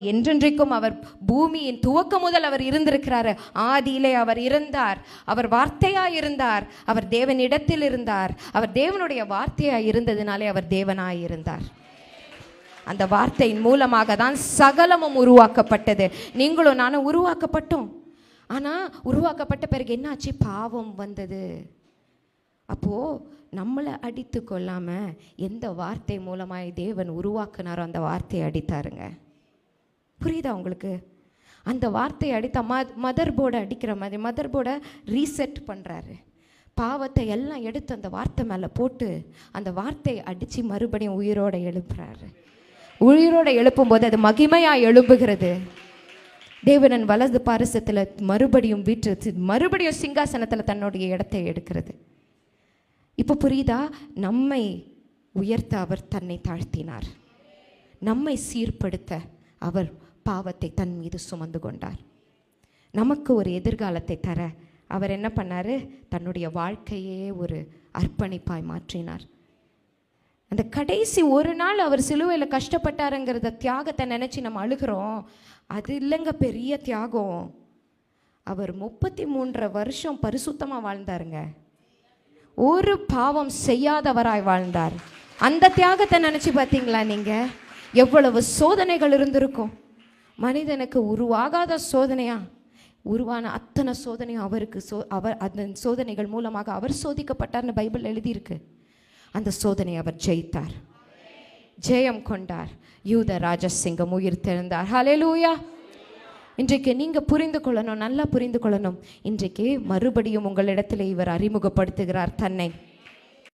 என்றென்றைக்கும் அவர் பூமியின் துவக்கம் முதல் அவர் இருந்திருக்கிறாரு. ஆதியிலே அவர் இருந்தார். அவர் வார்த்தையாய் இருந்தார். அவர் தேவனிடத்தில் இருந்தார். அவர் தேவனுடைய வார்த்தையாய் இருந்ததினாலே அவர் தேவனாய் இருந்தார். அந்த வார்த்தையின் மூலமாக தான் சகலமும் உருவாக்கப்பட்டது. நீங்களும் நானும் உருவாக்கப்பட்டோம். ஆனால் உருவாக்கப்பட்ட பிறகு என்னாச்சு? பாவம் வந்தது. அப்போது நம்மளை அடித்து கொள்ளாமல் எந்த வார்த்தை மூலமாய் தேவன் உருவாக்குனாரோ அந்த வார்த்தையை அடித்தாருங்க. புரியுதா உங்களுக்கு? அந்த வார்த்தையை அடித்தா மத் மதர் போர்டை அடிக்கிற மாதிரி மதர் போர்டை ரீசெட் பண்ணுறாரு பாவத்தை எல்லாம் எடுத்து அந்த வார்த்தை மேலே போட்டு அந்த வார்த்தையை அடித்து மறுபடியும் உயிரோட எழுப்புறாரு. உயிரோட எழுப்பும்போது அது மகிமையாக எழும்புகிறது. தேவனன் வலது பாரசத்தில் மறுபடியும் வீட்டு மறுபடியும் சிங்காசனத்தில் தன்னுடைய இடத்தை எடுக்கிறது. இப்போ புரியுதா? நம்மை உயர்த்த அவர் தன்னை தாழ்த்தினார். நம்மை சீர்படுத்த அவர் பாவத்தை தன் மீது சுமந்து கொண்டார். நமக்கு ஒரு எதிர்காலத்தை தர அவர் என்ன பண்ணார்? தன்னுடைய வாழ்க்கையே ஒரு அர்ப்பணிப்பாய் மாற்றினார். அந்த கடைசி ஒரு நாள் அவர் சிலுவையில் கஷ்டப்பட்டாருங்கிறத தியாகத்தை நினச்சி நம்ம அழுகிறோம். அது இல்லைங்க பெரிய தியாகம். அவர் முப்பத்தி மூன்றரை வருஷம் பரிசுத்தமாக வாழ்ந்தாருங்க. ஒரு பாவம் செய்யாதவராய் வாழ்ந்தார். அந்த தியாகத்தை நினச்சி பார்த்தீங்களா நீங்கள் எவ்வளவு சோதனைகள் இருந்திருக்கும். மனிதனுக்கு உருவாகாத சோதனையா? உருவான அத்தனை சோதனையும் அவருக்கு சோ அவர் அந்த சோதனைகள் மூலமாக அவர் சோதிக்கப்பட்டார்னு பைபிள் எழுதியிருக்கு. அந்த சோதனையை அவர் ஜெயித்தார். ஜெயம் கொண்டார். யூத ராஜசிங்கம் உயிர் திறந்தார் ஹalleluya இன்றைக்கு நீங்க புரிந்து கொள்ளணும் நல்லா புரிந்து கொள்ளணும். இன்றைக்கு மறுபடியும் உங்களிடத்தில் இவர் அறிமுகப்படுத்துகிறார் தன்னை.